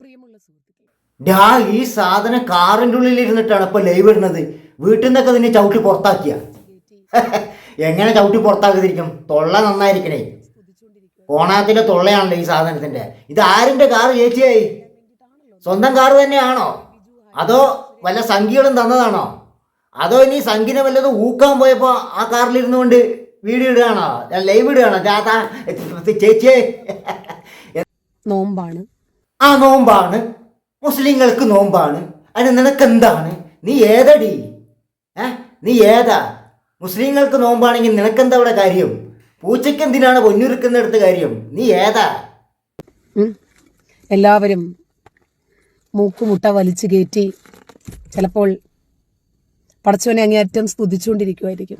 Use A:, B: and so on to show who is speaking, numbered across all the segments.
A: പ്രിയമുള്ള സുഹൃത്തുക്കളെ.
B: ഡാ ഈ സാധനം കാറിന്റെ ഉള്ളിൽ ഇരുന്നിട്ടാണ് ഇപ്പൊ ലൈവ് ഇടുന്നത്. വീട്ടിൽ നിന്നൊക്കെ നിന്നെ ചവിട്ടി പുറത്താക്കിയ? എങ്ങനെ ചവിട്ടി പുറത്താക്കിയിരിക്കും തൊള്ള നന്നായിരിക്കണേ. കോണാത്തിന്റെ തൊള്ളയാണല്ലോ ഈ സാധനത്തിന്റെ. ഇത് ആരിന്റെ കാറ് ചേച്ചിയായി? സ്വന്തം കാറ് തന്നെയാണോ? അതോ വല്ല സംഖ്യകളും തന്നതാണോ? അതോ ഇനി സംഖ്യനെ വല്ലതും ഊക്കാൻ പോയപ്പോ ആ കാറിലിരുന്നു കൊണ്ട് വീഡിയോ ഇടുകയാണോ? ലൈവ് ഇടുകയാണോ? ചേച്ചിയെ.
A: നോമ്പാണ്.
B: ആ നോമ്പാണ്. മുസ്ലിങ്ങൾക്ക് നോമ്പാണ്. അതിന് നിനക്കെന്താണ്? നീ ഏതടി? ഏ? നീ ഏതാ? മുസ്ലിങ്ങൾക്ക് നോമ്പാണെങ്കിൽ നിനക്കെന്താ അവിടെ കാര്യം? പൂച്ചയ്ക്ക് എന്തിനാണ് പൊന്നുരുക്കുന്നിടത്ത് കാര്യം? നീ ഏതാ?
A: എല്ലാവരും മൂക്കുമുട്ട വലിച്ചു കയറ്റി ചിലപ്പോൾ പടച്ചവനെ അങ്ങേയറ്റം സ്തുതിച്ചുകൊണ്ടിരിക്കുമായിരിക്കും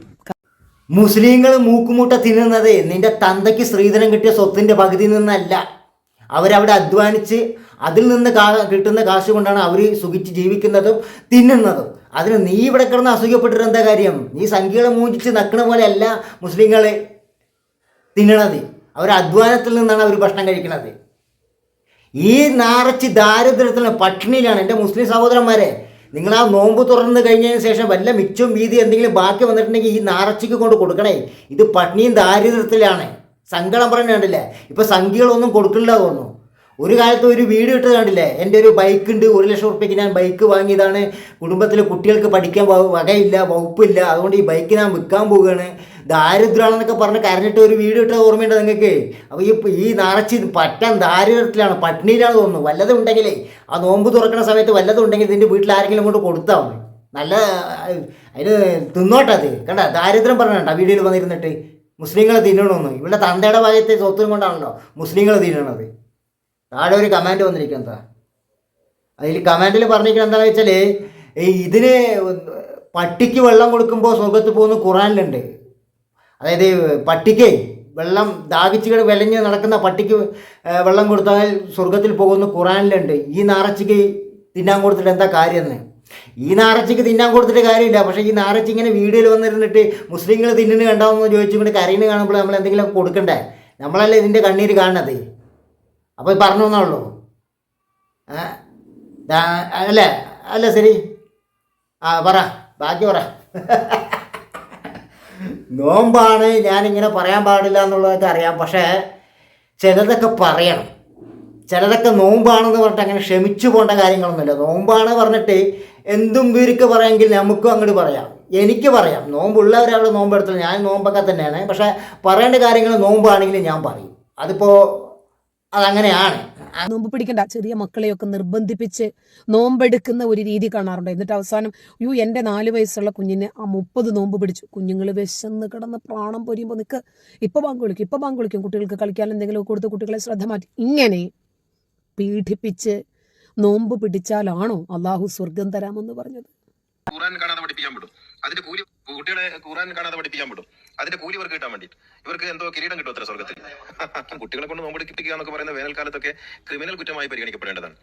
B: മുസ്ലിങ്ങൾ മൂക്കുമുട്ട തിന്നുന്നത് നിന്റെ തന്തയ്ക്ക് സ്ത്രീധനം കിട്ടിയ സ്വത്തിന്റെ പകുതി നിന്നല്ല. അവരവിടെ അധ്വാനിച്ച് അതിൽ നിന്ന് കാ കിട്ടുന്ന കാശ് കൊണ്ടാണ് അവർ സുഖിച്ച് ജീവിക്കുന്നതും തിന്നുന്നതും. അതിന് നീ ഇവിടെ കിടന്ന് അസുഖപ്പെട്ടിട്ട് എന്താ കാര്യം? നീ സംഖ്യകളെ മൂഞ്ചിച്ച് നക്കണ പോലെയല്ല മുസ്ലിങ്ങൾ തിന്നണത്. അവർ അധ്വാനത്തിൽ നിന്നാണ് അവർ ഭക്ഷണം കഴിക്കുന്നത് ഈ നാറച്ച് ദാരിദ്ര്യത്തിൽ പട്ടിണിയിലാണ് എന്റെ മുസ്ലിം സഹോദരന്മാരെ. നിങ്ങൾ ആ നോമ്പ് തുറന്ന് കഴിഞ്ഞതിന് ശേഷം വല്ല മിച്ചവും വീതി എന്തെങ്കിലും ബാക്കി വന്നിട്ടുണ്ടെങ്കിൽ ഈ നാറച്ചിക്ക് കൊണ്ട് കൊടുക്കണേ. ഇത് പട്ടിണിയും ദാരിദ്ര്യത്തിലാണ്. സങ്കടം പറഞ്ഞു കണ്ടില്ലേ? ഇപ്പൊ സംഖ്യകളൊന്നും കൊടുക്കില്ല തോന്നുന്നു. ഒരു കാലത്ത് ഒരു വീട് ഇട്ട് കണ്ടില്ലേ? എന്റെ ഒരു ബൈക്ക് ഉണ്ട് ഒരു ലക്ഷം റുപ്യക്ക് ഞാൻ ബൈക്ക് വാങ്ങിയതാണ്. കുടുംബത്തിലെ കുട്ടികൾക്ക് പഠിക്കാൻ വകയില്ല വകുപ്പില്ല. അതുകൊണ്ട് ഈ ബൈക്ക് ഞാൻ വിൽക്കാൻ പോവുകയാണ്. ദാരിദ്ര്യമാണെന്നൊക്കെ പറഞ്ഞ് കരഞ്ഞിട്ട് ഒരു വീട് ഇട്ടത് ഓർമ്മയുണ്ട് നിങ്ങൾക്ക്? അപ്പോൾ ഈ ഈ നിറച്ച് പറ്റാൻ ദാരിദ്ര്യത്തിലാണ് പട്ടിണിയിലാണ് തോന്നുന്നു. വല്ലതും ഉണ്ടെങ്കിലേ ആ നോമ്പ് തുറക്കുന്ന സമയത്ത് വല്ലതും ഉണ്ടെങ്കിൽ ഇതിന്റെ വീട്ടിൽ ആരെങ്കിലും കൊണ്ട് കൊടുത്താൽ നല്ല അതിന് തിന്നോട്ടെ അത്. കണ്ട? ദാരിദ്ര്യം പറഞ്ഞ വീഡിയോയിൽ വന്നിരുന്നിട്ട്. മുസ്ലിങ്ങളെ തിന്നണമെന്ന്. ഇവിടെ തന്തയുടെ ഭാഗത്തെ സ്വത്തും കൊണ്ടാണല്ലോ മുസ്ലിങ്ങൾ തിന്നണത്. താഴെ ഒരു കമാൻഡ് വന്നിരിക്കുന്നത് അതിൽ കമാൻഡിൽ പറഞ്ഞിരിക്കുന്നത് എന്താണെന്ന് വെച്ചാൽ ഇതിന് പട്ടിക്ക് വെള്ളം കൊടുക്കുമ്പോൾ സ്വർഗത്ത് പോകുന്ന ഖുറാനിലുണ്ട്. അതായത് പട്ടിക്ക് വെള്ളം ദാഹിച്ച് കിട വെലഞ്ഞ് നടക്കുന്ന പട്ടിക്ക് വെള്ളം കൊടുത്താൽ സ്വർഗത്തിൽ പോകുന്ന ഖുറാനിലുണ്ട്. ഈ നാറച്ചിക്ക് തിന്നാൻ കൊടുത്തിട്ട് എന്താ കാര്യമെന്ന്? ഈ നാറച്ചിക്ക് തിന്നാൻ കൊടുത്തിട്ട് കാര്യമില്ല. പക്ഷേ ഈ നാറച്ചി ഇങ്ങനെ വീഡിയോയിൽ വന്നിരുന്നിട്ട് മുസ്ലിങ്ങൾ തിന്നുന്നു കണ്ടാവെന്ന് ചോദിച്ചുകൊണ്ട് കരയിന് കാണുമ്പോൾ നമ്മൾ എന്തെങ്കിലും കൊടുക്കണ്ടേ? നമ്മളല്ലേ ഇതിന്റെ കണ്ണീര് കാണുന്നത്? അപ്പോൾ പറഞ്ഞു എന്നുള്ളൂ ഏ? അല്ലേ? അല്ല ശരി. ആ പറ. ബാക്കി പറ. നോമ്പാണ്. ഞാനിങ്ങനെ പറയാൻ പാടില്ല എന്നുള്ളതൊക്കെ അറിയാം. പക്ഷേ ചിലതൊക്കെ പറയണം. ചിലതൊക്കെ നോമ്പാണെന്ന് പറഞ്ഞിട്ട് അങ്ങനെ ക്ഷമിച്ചു പോകേണ്ട കാര്യങ്ങളൊന്നുമില്ല. നോമ്പാണ് പറഞ്ഞിട്ട് എന്തും വീർക്ക് പറയാമെങ്കിൽ നമുക്കും അങ്ങോട്ട് പറയാം. എനിക്ക് പറയാം. നോമ്പുള്ളവരവിടെ നോമ്പെടുത്തില്ല ഞാൻ നോമ്പൊക്കെ തന്നെയാണ്. പക്ഷേ പറയേണ്ട കാര്യങ്ങൾ നോമ്പാണെങ്കിൽ ഞാൻ പറയും. അതിപ്പോൾ അതങ്ങനെയാണ്.
A: നോമ്പ് പിടിക്കണ്ട. ചെറിയ മക്കളെയൊക്കെ നിർബന്ധിപ്പിച്ച് നോമ്പെടുക്കുന്ന ഒരു രീതി കാണാറുണ്ട്. എന്നിട്ട് അവസാനം യു എന്റെ നാല് വയസ്സുള്ള കുഞ്ഞിന് ആ മുപ്പത് നോമ്പ് പിടിച്ചു. കുഞ്ഞുങ്ങൾ വിശന്ന് കിടന്ന് പ്രാണം പൊരിയുമ്പോൾ നിൽക്ക് ഇപ്പോൾ ബാങ്ക് വിളിക്കും ഇപ്പോൾ ബാങ്ക് വിളിക്കും. കുട്ടികൾക്ക് കളിക്കാൻ എന്തെങ്കിലും കൊടുത്ത് കുട്ടികളെ ശ്രദ്ധ മാറ്റി. ഇങ്ങനെ പീഡിപ്പിച്ച് നോമ്പ് പിടിച്ചാലാണോ അള്ളാഹു സ്വർഗം തരാമെന്ന് പറഞ്ഞത്?
C: ഖുറാൻ കാണാതെ പഠിപ്പിക്കാൻ പറ്റും അതിന്റെ കൂലി കുട്ടികളെ ഖുറാൻ കാണാതെ പഠിപ്പിക്കാൻ പറ്റും അതിന്റെ കൂലി ഇവർക്ക് കിട്ടാൻ വേണ്ടി ഇവർക്ക് എന്തോ കിരീടം കിട്ടും അത്ര സ്വർഗത്തിൽ കുട്ടികളെ കൊണ്ട് നോമ്പെടുപ്പിക്കുക എന്നൊക്കെ പറയുന്ന വേനൽക്കാലത്തൊക്കെ ക്രിമിനൽ കുറ്റമായി പരിഗണിക്കപ്പെടേണ്ടതാണ്.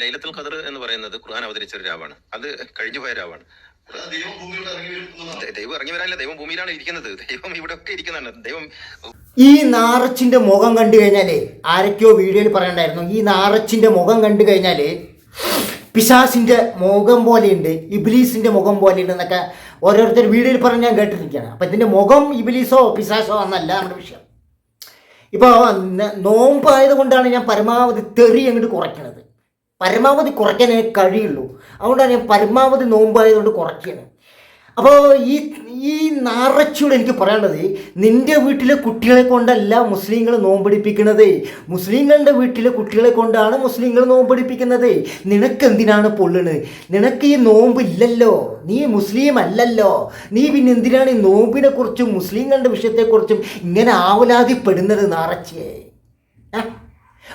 C: ലൈലത്തുൽ ഖദർ എന്ന് പറയുന്നത് ഖുർആൻ അവതരിച്ച ഒരു രാവാണ്. അത് കഴിഞ്ഞു രാവാണ്. ദൈവം ഇറങ്ങി വരാനില്ല ദൈവം ഭൂമിയിലാണ് ഇരിക്കുന്നത്. ദൈവം ഇവിടെ ഒക്കെ ഇരിക്കുന്നതാണ് ദൈവം
B: ഈ നാറച്ചിന്റെ മുഖം കണ്ടു കഴിഞ്ഞാലേ ആരൊക്കെയോ വീഡിയോയിൽ പറയണ്ടായിരുന്നു. ഈ നാറച്ചിന്റെ മുഖം കണ്ടു കഴിഞ്ഞാൽ പിശാസിന്റെ മുഖം പോലെയുണ്ട് ഇബിലീസിന്റെ മുഖം പോലെയുണ്ട് എന്നൊക്കെ ഓരോരുത്തർ വീഡിയോയിൽ പറഞ്ഞ് ഞാൻ കേട്ടിരിക്കുകയാണ്. അപ്പൊ ഇതിന്റെ മുഖം ഇബിലീസോ പിശാസോ എന്നല്ല നമ്മുടെ വിഷയം. ഇപ്പോൾ നോമ്പായത് കൊണ്ടാണ് ഞാൻ പരമാവധി തെറി അങ്ങോട്ട് കുറയ്ക്കണത്. പരമാവധി കുറയ്ക്കാനേ കഴിയുള്ളൂ. അതുകൊണ്ടാണ് ഞാൻ പരമാവധി നോമ്പായതുകൊണ്ട് കുറയ്ക്കുകയാണ്. അപ്പോൾ ഈ ഈ നാറച്ചൂടെ എനിക്ക് പറയാനുള്ളത് നിന്റെ വീട്ടിലെ കുട്ടികളെ കൊണ്ടല്ല മുസ്ലിങ്ങൾ നോമ്പടിപ്പിക്കുന്നത്. മുസ്ലിങ്ങളുടെ വീട്ടിലെ കുട്ടികളെ കൊണ്ടാണ് മുസ്ലിങ്ങൾ നോമ്പടിപ്പിക്കുന്നത്. നിനക്കെന്തിനാണ് പൊള്ളണ്? നിനക്ക് ഈ നോമ്പ് ഇല്ലല്ലോ. നീ മുസ്ലിം അല്ലല്ലോ. നീ പിന്നെ എന്തിനാണ് ഈ നോമ്പിനെക്കുറിച്ചും മുസ്ലിങ്ങളുടെ വിഷയത്തെക്കുറിച്ചും ഇങ്ങനെ ആവലാതിപ്പെടുന്നത് നാറച്ചേ?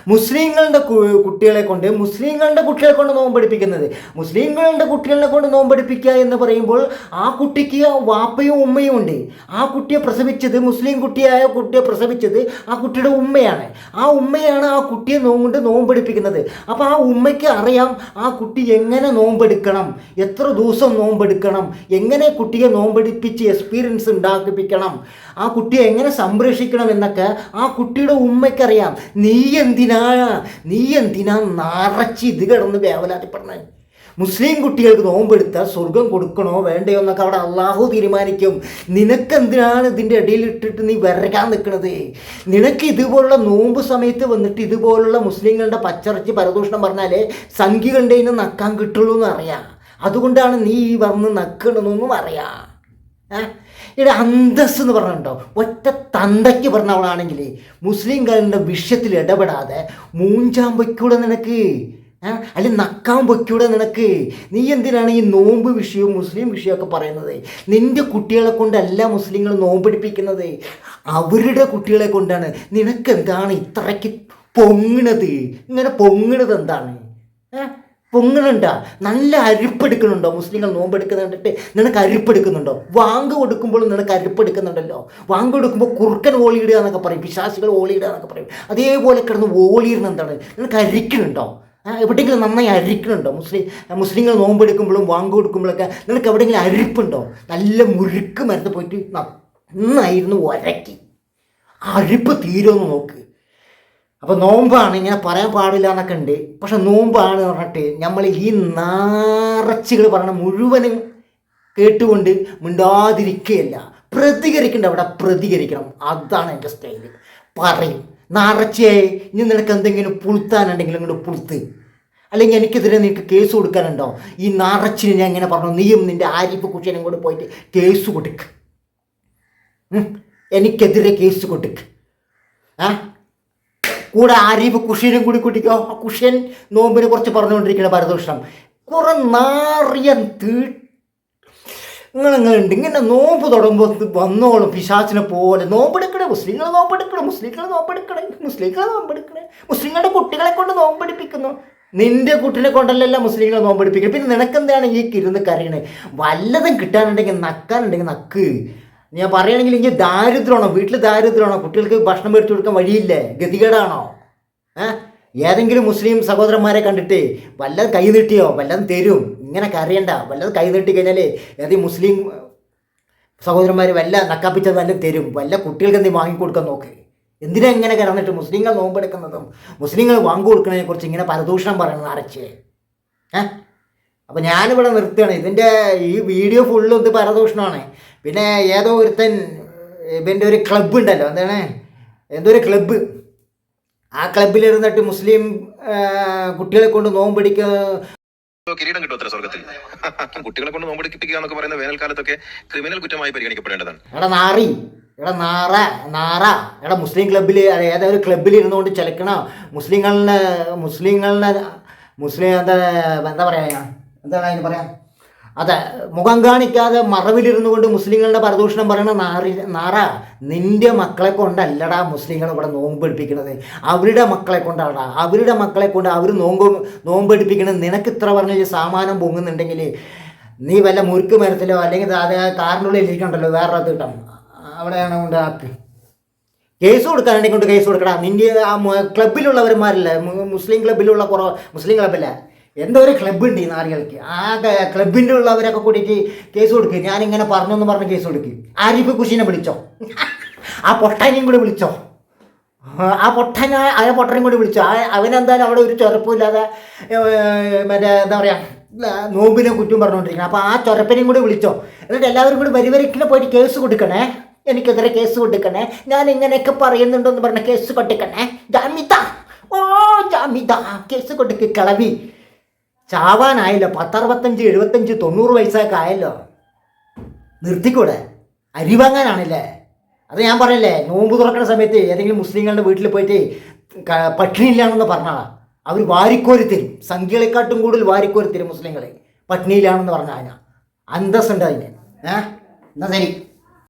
B: മുസ്ലിങ്ങളുടെ കുട്ടികളെ കൊണ്ട് മുസ്ലിങ്ങളുടെ കുട്ടികളെ കൊണ്ട് നോമ്പടിപ്പിക്കുന്നത് മുസ്ലിങ്ങളുടെ കുട്ടികളെ കൊണ്ട് നോമ്പെടുപ്പിക്കുക എന്ന് പറയുമ്പോൾ ആ കുട്ടിക്ക് വാപ്പയും ഉമ്മയും ഉണ്ട്. ആ കുട്ടിയെ പ്രസവിച്ചത് മുസ്ലിം കുട്ടിയായ കുട്ടിയെ പ്രസവിച്ചത് ആ കുട്ടിയുടെ ഉമ്മയാണ്. ആ ഉമ്മയാണ് ആ കുട്ടിയെ നോമ്പ് നോമ്പെടുപ്പിക്കുന്നത് അപ്പോൾ ആ ഉമ്മയ്ക്ക് അറിയാം ആ കുട്ടി എങ്ങനെ നോമ്പെടുക്കണം എത്ര ദിവസം നോമ്പെടുക്കണം എങ്ങനെ കുട്ടിയെ നോമ്പെടുപ്പിച്ച് എക്സ്പീരിയൻസ് ഉണ്ടാക്കിപ്പിക്കണം ആ കുട്ടിയെ എങ്ങനെ സംരക്ഷിക്കണം എന്നൊക്കെ ആ കുട്ടിയുടെ ഉമ്മയ്ക്കറിയാം നീ എന്തിനാ എന്തിനാ? നീ എന്തിനാ നിറച്ച് ഇത് കിടന്ന് വേവലാതിപ്പെടുന്നത് മുസ്ലിം കുട്ടികൾക്ക് നോമ്പെടുത്താൽ സ്വർഗം കൊടുക്കണോ വേണ്ടയോ എന്നൊക്കെ അവിടെ അള്ളാഹു തീരുമാനിക്കും. നിനക്കെന്തിനാണ് ഇതിന്റെ ഇടയിൽ ഇട്ടിട്ട് നീ വിറകാൻ നിൽക്കുന്നത് നിനക്ക് ഇതുപോലുള്ള നോമ്പ് സമയത്ത് വന്നിട്ട് ഇതുപോലുള്ള മുസ്ലിങ്ങളുടെ പച്ചറച്ച് പരദൂഷണം പറഞ്ഞാലേ സംഖ്യ കണ്ടതിന് നക്കാൻ കിട്ടുള്ളൂ എന്ന് അറിയാം. അതുകൊണ്ടാണ് നീ ഈ വന്ന് നക്കണമെന്നും അറിയാം. ഏ? ഇവിടെ അന്തസ് എന്ന് പറഞ്ഞിട്ടുണ്ടോ ഒറ്റ തന്തയ്ക്ക് പറഞ്ഞവളാണെങ്കിൽ മുസ്ലിംകാരന്റെ വിഷയത്തിൽ ഇടപെടാതെ മൂഞ്ചാൻ പൊയ്ക്കൂടെ നിനക്ക് അല്ലെ നക്കാൻ പൊയ്ക്കൂടെ നിനക്ക്. നീ എന്തിനാണ് ഈ നോമ്പ് വിഷയവും മുസ്ലിം വിഷയമൊക്കെ പറയുന്നത്? നിന്റെ കുട്ടികളെ കൊണ്ടല്ല മുസ്ലിങ്ങൾ നോമ്പെടുപ്പിക്കുന്നത് അവരുടെ കുട്ടികളെ കൊണ്ടാണ്. നിനക്ക് എന്താണ് ഇത്രയ്ക്ക് പൊങ്ങണത്? ഇങ്ങനെ പൊങ്ങണത് എന്താണ്? ഏ? പൊങ്ങണുണ്ടോ നല്ല അരിപ്പെടുക്കണുണ്ടോ മുസ്ലിങ്ങൾ നോമ്പെടുക്കുന്ന കണ്ടിട്ട് നിനക്ക് അരിപ്പെടുക്കുന്നുണ്ടോ? വാങ്ക് കൊടുക്കുമ്പോൾ നിനക്ക് അരിപ്പെടുക്കുന്നുണ്ടല്ലോ. വാങ്ക് കൊടുക്കുമ്പോൾ കുറുക്കൻ ഓളിയിടുക എന്നൊക്കെ പറയും. പിശാസികൾ ഓളിയിടുക എന്നൊക്കെ പറയും. അതേപോലെ കിടന്ന് ഓളിയിരുന്ന എന്താണ്? നിനക്ക് അരിക്കണുണ്ടോ എവിടെയെങ്കിലും നന്നായി അരിക്കണുണ്ടോ മുസ്ലിം മുസ്ലിങ്ങൾ നോമ്പെടുക്കുമ്പോഴും വാങ്ക് കൊടുക്കുമ്പോഴൊക്കെ നിനക്ക് എവിടെയെങ്കിലും അരിപ്പുണ്ടോ? നല്ല മുഴുക്ക് മരത്ത് പോയിട്ട് നന്നായിരുന്നു ഒരക്കി അരിപ്പ് തീരുമെന്ന് നോക്ക്. അപ്പോൾ നോമ്പാണ് ഇങ്ങനെ പറയാൻ പാടില്ല എന്നൊക്കെ ഉണ്ട്. പക്ഷെ നോമ്പാണ് പറഞ്ഞിട്ട് നമ്മൾ ഈ നാറച്ചുകൾ പറയണ മുഴുവനും കേട്ടുകൊണ്ട് മിണ്ടാതിരിക്കുകയല്ല. പ്രതികരിക്കേണ്ട അവിടെ പ്രതികരിക്കണം. അതാണ് എന്റെ സ്റ്റൈൽ പറയും. നാറച്ചയായി ഇനി നിനക്ക് എന്തെങ്കിലും പുളുത്താനുണ്ടെങ്കിൽ ഇങ്ങോട്ട് പുളുത്ത്. അല്ലെങ്കിൽ എനിക്കെതിരെ നിനക്ക് കേസ് കൊടുക്കാനുണ്ടോ? ഈ നാറച്ചിന് ഞാൻ എങ്ങനെ പറഞ്ഞു നീയും നിന്റെ ആരിപ്പ് കുട്ടിയനും കൂടെ പോയിട്ട് കേസ് കൊടുക്ക്. എനിക്കെതിരെ കേസ് കൊടുക്ക്. ആ? കൂടെ ആരീഫ് കുഷീനും കൂടി കൂട്ടിക്കോ. ആ കുഷ്യൻ നോമ്പിനെ കുറിച്ച് പറഞ്ഞുകൊണ്ടിരിക്കുന്ന പരദൂഷണം. കുറെ നാറിയ തീ നിങ്ങളിങ്ങളുണ്ട് ഇങ്ങനെ നോമ്പ് തുടങ്ങുമ്പോൾ വന്നോളും പിശാച്ചിനെ പോലെ. നോമ്പെടുക്കണേ മുസ്ലിങ്ങൾ നോമ്പെടുക്കണം മുസ്ലിങ്ങൾ നോമ്പെടുക്കണേ മുസ്ലിങ്ങൾ നോമ്പെടുക്കണേ. മുസ്ലിങ്ങളുടെ കുട്ടികളെ കൊണ്ട് നോമ്പെടുപ്പിക്കുന്നു. നിന്റെ കുട്ടിനെ കൊണ്ടല്ലല്ല മുസ്ലിങ്ങൾ നോമ്പെടുപ്പിക്കുന്നത് പിന്നെ നിനക്കെന്താണ് ഈ കിരുന്ന് കറിയണേ വല്ലതും കിട്ടാനുണ്ടെങ്കിൽ നക്കാനുണ്ടെങ്കിൽ നക്ക്. ഞാൻ പറയുകയാണെങ്കിൽ ഇനി ദാരിദ്ര്യമാണോ? വീട്ടിൽ ദാരിദ്ര്യമാണോ? കുട്ടികൾക്ക് ഭക്ഷണം മേടിച്ചു കൊടുക്കാൻ വഴിയില്ലേ? ഗതികേടാണോ? ഏ? ഏതെങ്കിലും മുസ്ലിം സഹോദരന്മാരെ കണ്ടിട്ട് വല്ലതും കൈ നീട്ടിയോ? വല്ലതും തരും. ഇങ്ങനെ കരയണ്ട വല്ലതും കൈ നീട്ടി കഴിഞ്ഞാൽ ഏതെങ്കിലും മുസ്ലിം സഹോദരന്മാർ വല്ല നക്കാപ്പിച്ചത് വല്ലതും തരും. വല്ല കുട്ടികൾക്ക് എന്തെങ്കിലും വാങ്ങിക്കൊടുക്കാൻ നോക്ക്. എന്തിനാ ഇങ്ങനെ കിടന്നിട്ട് മുസ്ലിങ്ങൾ നോമ്പെടുക്കുന്നതും? മുസ്ലിങ്ങൾ വാങ്ങി കൊടുക്കുന്നതിനെ കുറിച്ച് ഇങ്ങനെ പരദൂഷണം പറയുന്നത് അരച്ച്. ഏ? അപ്പോൾ ഞാനിവിടെ നിർത്തുകയാണ്. ഇതിന്റെ ഈ വീഡിയോ ഫുള്ളും ഇത് പരദൂഷണമാണ്. പിന്നെ ഏതോ ഒരുത്തൻ ഇവന്റെ ഒരു ക്ലബ്ബ് ഉണ്ടല്ലോ എന്താണ്? എന്തോ ഒരു ക്ലബ്ബ് ആ ക്ലബ്ബിലിരുന്നിട്ട് മുസ്ലിം കുട്ടികളെ കൊണ്ട് നോമ്പിടിക്ക
C: കിരീടം കിട്ടും അത്ര സ്വർഗത്തിൽ കുട്ടികളെ കൊണ്ട് നോമ്പെടുപ്പിക്കുക എന്നൊക്കെ പറയുന്ന വേനൽക്കാലത്തൊക്കെ ക്രിമിനൽ കുറ്റമായി പരിഗണിക്കപ്പെടേണ്ടതാണ്.
B: എടാ നാറി എടാ നാറ നാറ. എടാ മുസ്ലിം ക്ലബ്ബിൽ ഏതോ ഒരു ക്ലബ്ബിൽ ഇരുന്നുകൊണ്ട് ചിലക്കണ? മുസ്ലിങ്ങളിനെ മുസ്ലിങ്ങളിനെ മുസ്ലിം എന്താ എന്താ പറയാ? എന്താണ് അതിന് പറയാം? അതെ മുഖം കാണിക്കാതെ മറവിലിരുന്നു കൊണ്ട് മുസ്ലിങ്ങളുടെ പരദൂഷണം പറയണ നാറി നാറ നിന്റെ മക്കളെ കൊണ്ടല്ലടാ മുസ്ലിങ്ങൾ ഇവിടെ നോമ്പ് നോമ്പെടുപ്പിക്കുന്നത് അവരുടെ മക്കളെ കൊണ്ടാടാ. അവരുടെ മക്കളെ കൊണ്ട് അവർ നോമ്പ് നോമ്പെടുപ്പിക്കുന്നത് നിനക്ക് ഇത്ര പറഞ്ഞ സാമാനം പൊങ്ങുന്നുണ്ടെങ്കിൽ നീ വല്ല മുറുക്ക് മരത്തിലോ അല്ലെങ്കിൽ അത് കാറിനുള്ളിൽ ഇരിക്കണ്ടല്ലോ വേറെ അത് കിട്ടാം. അവിടെയാണ് കൊണ്ട് ആക്ക്. കേസ് കൊടുക്കാനുണ്ടെങ്കിൽ കൊണ്ട് കേസ് കൊടുക്കടാ. നിന്റെ ആ മു- മുസ്ലിം ക്ലബിലുള്ള കുറവ് മുസ്ലിം ക്ലബ്ബല്ല എന്തോ ഒരു ക്ലബ്ബ് ഉണ്ട് ഈ നാരികൾക്ക് ആ ക്ലബിന്റെ ഉള്ളവരൊക്കെ കൂടിയിട്ട് കേസ് കൊടുക്കുക ഞാനിങ്ങനെ പറഞ്ഞു എന്ന് പറഞ്ഞ് കേസ് കൊടുക്കുക ആരിഫ് കുഷിനെ വിളിച്ചോ? ആ പൊട്ടാനെയും കൂടി വിളിച്ചോ? ആ പൊട്ടന ആ പൊട്ടനെയും കൂടി വിളിച്ചോ? അവനെന്തായാലും അവിടെ ഒരു ചൊരപ്പില്ലാതെ മറ്റേ എന്താ പറയുക നോമ്പിനെ കുറ്റം പറഞ്ഞുകൊണ്ടിരിക്കണം അപ്പോൾ ആ ചൊരപ്പനെയും കൂടി വിളിച്ചോ. എന്നിട്ട് എല്ലാവരും കൂടി വരി വരിക്കിനെ പോയിട്ട് കേസ് കൊടുക്കണേ. എനിക്കെതിരെ കേസ് കൊടുക്കണേ. ഞാൻ ഇങ്ങനെയൊക്കെ പറയുന്നുണ്ടെന്ന് പറഞ്ഞ കേസ് കൊടുക്കണേ ജാമിത ഓ ജാമിത കേസ് കൊടുക്ക് കിളവി. ചാവാനായല്ലോ. പത്തറുപത്തഞ്ച് എഴുപത്തഞ്ച് തൊണ്ണൂറ് വയസ്സൊക്കെ ആയല്ലോ. നിർത്തിക്കൂടെ? അരി വാങ്ങാനാണല്ലേ? അത് ഞാൻ പറയല്ലേ നോമ്പ് തുറക്കുന്ന സമയത്ത് ഏതെങ്കിലും മുസ്ലിങ്ങളുടെ വീട്ടിൽ പോയിട്ട് പട്ടിണിയില്ലാണെന്ന് പറഞ്ഞാൽ അവർ വാരിക്കോരി തരും. സംഖ്യകളെക്കാട്ടും കൂടുതൽ വാരിക്കോരി തരും മുസ്ലിങ്ങളെ. പട്ടിണിയിലാണെന്ന് പറഞ്ഞാൽ അന്തസ്സുണ്ട് അതിന്. ഏഹ് എന്നാ ശരി.